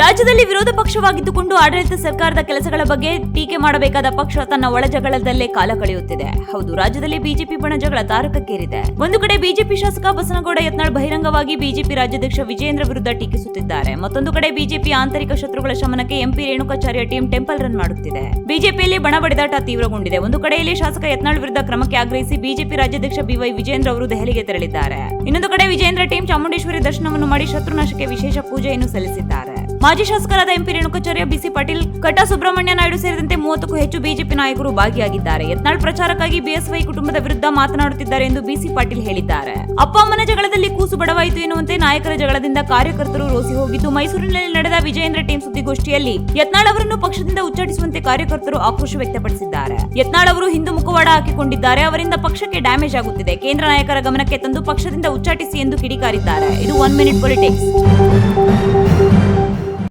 ರಾಜ್ಯದಲ್ಲಿ ವಿರೋಧ ಪಕ್ಷವಾಗಿದ್ದುಕೊಂಡು ಆಡಳಿತ ಸರ್ಕಾರದ ಕೆಲಸಗಳ ಬಗ್ಗೆ ಟೀಕೆ ಮಾಡಬೇಕಾದ ಪಕ್ಷ ತನ್ನ ಒಳಜಗಳದಲ್ಲೇ ಕಾಲ ಕಳೆಯುತ್ತಿದೆ. ಹೌದು, ರಾಜ್ಯದಲ್ಲಿ ಬಿಜೆಪಿ ಬಣ ಜಗಳ ತಾರಕಕ್ಕೇರಿದೆ. ಒಂದು ಕಡೆ ಬಿಜೆಪಿ ಶಾಸಕ ಬಸನಗೌಡ ಯತ್ನಾಳ್ ಬಹಿರಂಗವಾಗಿ ಬಿಜೆಪಿ ರಾಜ್ಯಾಧ್ಯಕ್ಷ ವಿಜೇಂದ್ರ ವಿರುದ್ಧ ಟೀಕಿಸುತ್ತಿದ್ದಾರೆ. ಮತ್ತೊಂದು ಕಡೆ ಬಿಜೆಪಿ ಆಂತರಿಕ ಶತ್ರುಗಳ ಶಮನಕ್ಕೆ MP Renukacharya team temple run ಮಾಡುತ್ತಿದೆ. ಬಿಜೆಪಿಯಲ್ಲಿ ಬಣ ಬಡಿದಾಟ ತೀವ್ರಗೊಂಡಿದೆ. ಒಂದು ಕಡೆಯಲ್ಲಿ ಶಾಸಕ ಯತ್ನಾಳ್ ವಿರುದ್ಧ ಕ್ರಮಕ್ಕೆ ಆಗ್ರಹಿಸಿ ಬಿಜೆಪಿ ರಾಜ್ಯಾಧ್ಯಕ್ಷ ಬಿವೈ ವಿಜೇಂದ್ರ ಅವರು ದೆಹಲಿಗೆ ತೆರಳಿದ್ದಾರೆ. ಇನ್ನೊಂದು ಕಡೆ ವಿಜೇಂದ್ರ ಟೀಮ್ ಚಾಮುಂಡೇಶ್ವರಿ ದರ್ಶನವನ್ನು ಮಾಡಿ ಶತ್ರುನಾಶಕ್ಕೆ ವಿಶೇಷ ಪೂಜೆಯನ್ನು ಸಲ್ಲಿಸಿದ್ದಾರೆ. ಮಾಜಿ ಶಾಸಕರಾದ ಎಂಪಿ ರೇಣುಕಾಚಾರ್ಯ, ಬಿಸಿ ಪಾಟೀಲ್ ಕಟ್ಟಾ ಸುಬ್ರಹ್ಮಣ್ಯ ನಾಯ್ಡು ಸೇರಿದಂತೆ ಮೂವತ್ತಕ್ಕೂ ಹೆಚ್ಚು ಬಿಜೆಪಿ ನಾಯಕರು ಭಾಗಿಯಾಗಿದ್ದಾರೆ. ಯತ್ನಾಳ್ ಪ್ರಚಾರಕ್ಕಾಗಿ ಬಿಎಸ್ವೈ ಕುಟುಂಬದ ವಿರುದ್ಧ ಮಾತನಾಡುತ್ತಿದ್ದಾರೆ ಎಂದು ಬಿಸಿ ಪಾಟೀಲ್ ಹೇಳಿದ್ದಾರೆ. ಅಪ್ಪ ಅಮ್ಮನ ಜಗಳದಲ್ಲಿ ಕೂಸು ಬಡವಾಯಿತು ಎನ್ನುವಂತೆ ನಾಯಕರ ಜಗಳದಿಂದ ಕಾರ್ಯಕರ್ತರು ರೋಸಿ ಹೋಗಿದ್ದು. ಮೈಸೂರಿನಲ್ಲಿ ನಡೆದ ವಿಜಯೇಂದ್ರ ಟೀಮ್ ಸುದ್ದಿಗೋಷ್ಠಿಯಲ್ಲಿ ಯತ್ನಾಳ್ ಅವರನ್ನು ಪಕ್ಷದಿಂದ ಉಚ್ಚಾಟಿಸುವಂತೆ ಕಾರ್ಯಕರ್ತರು ಆಕ್ರೋಶ ವ್ಯಕ್ತಪಡಿಸಿದ್ದಾರೆ. ಯತ್ನಾಳ್ ಅವರು ಹಿಂದೂ ಮುಖವಾಡ ಹಾಕಿಕೊಂಡಿದ್ದಾರೆ. ಅವರಿಂದ ಪಕ್ಷಕ್ಕೆ ಡ್ಯಾಮೇಜ್ ಆಗುತ್ತಿದೆ. ಕೇಂದ್ರ ನಾಯಕರ ಗಮನಕ್ಕೆ ತಂದು ಪಕ್ಷದಿಂದ ಉಚ್ಚಾಟಿಸಿ ಎಂದು ಕಿಡಿಕಾರಿದ್ದಾರೆ. ಇದು ಒನ್ ಮಿನಿಟ್ ಪೊಲಿಟಿಕ್ಸ್.